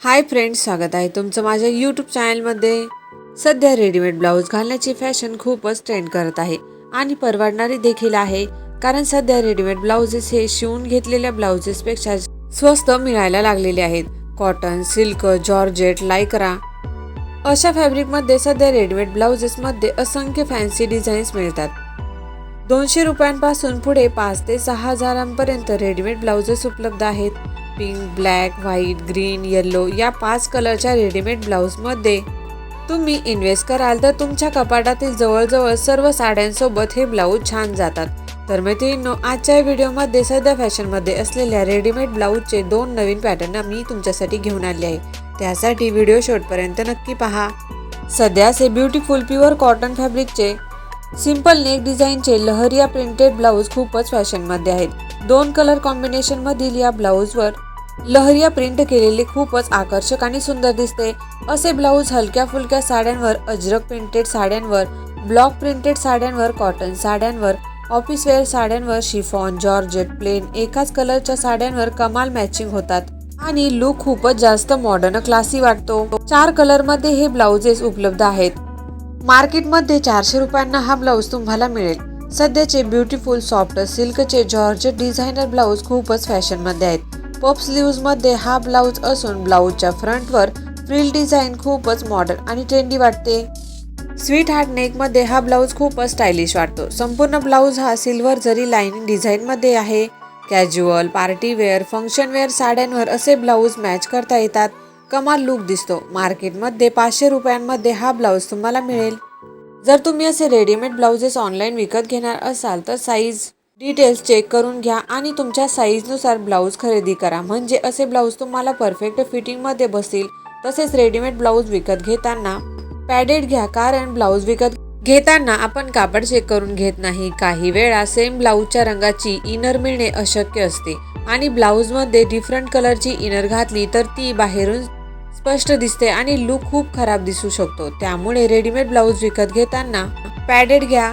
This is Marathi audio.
हाय फ्रेंड्स स्वागत आहे तुमचं माझ्या यूट्यूब चॅनलमध्ये. सध्या रेडीमेड ब्लाऊज घालण्याची फॅशन खूपच ट्रेंड करत आहे आणि परवडणारी देखील आहे कारण सध्या रेडीमेड ब्लाउजेस हे शिवून घेतलेल्या ब्लाउजेसपेक्षा स्वस्त मिळायला लागलेले आहेत. कॉटन सिल्क जॉर्जेट लायकरा अशा फॅब्रिकमध्ये सध्या रेडीमेड ब्लाउजेसमध्ये असंख्य फॅन्सी डिझाईन्स मिळतात. दोनशे रुपयांपासून पुढे पाच ते सहा हजारांपर्यंत रेडीमेड ब्लाउजेस उपलब्ध आहेत. Pink black white green yellow या पाच कलरच्या रेडीमेड ब्लाऊजमध्ये तुम्ही इन्व्हेस्ट कराल तर तुमच्या कपाटातील जवळजवळ सर्व साड्यांसोबत हे ब्लाऊज छान जातात. तर मैत्रिणींनो आजच्या व्हिडिओमध्ये सध्या फॅशनमध्ये असलेल्या रेडीमेड ब्लाऊजचे दोन नवीन पॅटर्न मी तुमच्यासाठी घेऊन आले आहे. त्यासाठी व्हिडिओ शॉर्टपर्यंत नक्की पहा. सध्याचे ब्युटिफुल प्युअर कॉटन फॅब्रिकचे सिंपल नेक डिझाईनचे लहरिया प्रिंटेड ब्लाऊज खूपच फॅशनमध्ये आहेत. दोन कलर कॉम्बिनेशनमधील या ब्लाऊजवर लहरिया प्रिंट केलेले खूपच आकर्षक आणि सुंदर दिसते. असे ब्लाऊज हलक्या फुलक्या साड्यांवर अजरक प्रिंटेड साड्यांवर ब्लॉक प्रिंटेड साड्यांवर कॉटन साड्यांवर ऑफिस वेअर साड्यांवर शिफॉन जॉर्जेट प्लेन एकाच कलरच्या साड्यांवर कमाल मॅचिंग होतात. आणि लुक खूपच जास्त मॉडर्न क्लासी वाटतो. चार कलरमध्ये हे ब्लाउजेस उपलब्ध आहेत. मार्केटमध्ये चारशे रुपयांना हा ब्लाऊज तुम्हाला मिळेल. सध्याचे ब्युटिफुल सॉफ्ट सिल्कचे जॉर्जेट डिझायनर ब्लाऊज खूपच फॅशनमध्ये आहेत. पपमध्ये हा ब्लाऊज असून ब्लाऊजच्या फ्रंटवर फ्रिल डिझाईन खूपच मॉडर्न आणि ट्रेंडी वाटते. स्वीट हार्ट नेकमध्ये हा ब्लाऊज खूपच स्टायलिश वाटतो. संपूर्ण ब्लाऊज हा सिल्वर जरी लाईन डिझाईनमध्ये आहे. कॅज्युअल पार्टी वेअर साड्यांवर असे ब्लाऊज मॅच करता येतात. कमाल लुक दिसतो. मार्केटमध्ये पाचशे रुपयांमध्ये हा ब्लाऊज तुम्हाला मिळेल. जर तुम्ही असे रेडीमेड ब्लाउजेस ऑनलाईन विकत घेणार असाल तर साईज डिटेल्स चेक करून घ्या आणि तुमच्या साईजनुसार ब्लाऊज खरेदी करा. म्हणजे असे ब्लाऊज तुम्हाला परफेक्ट फिटिंगमध्ये बसतील. तसेच रेडीमेड ब्लाऊज विकत घेताना पॅडेड घ्या कारण ब्लाऊज विकत घेताना आपण कापड चेक करून घेत नाही. काही वेळा सेम ब्लाऊजच्या रंगाची इनर मिळणे अशक्य असते. आणि ब्लाऊजमध्ये डिफरंट कलरची इनर घातली तर ती बाहेरून स्पष्ट दिसते आणि लुक खूप खराब दिसू शकतो. त्यामुळे रेडीमेड ब्लाऊज विकत घेताना पॅडेड घ्या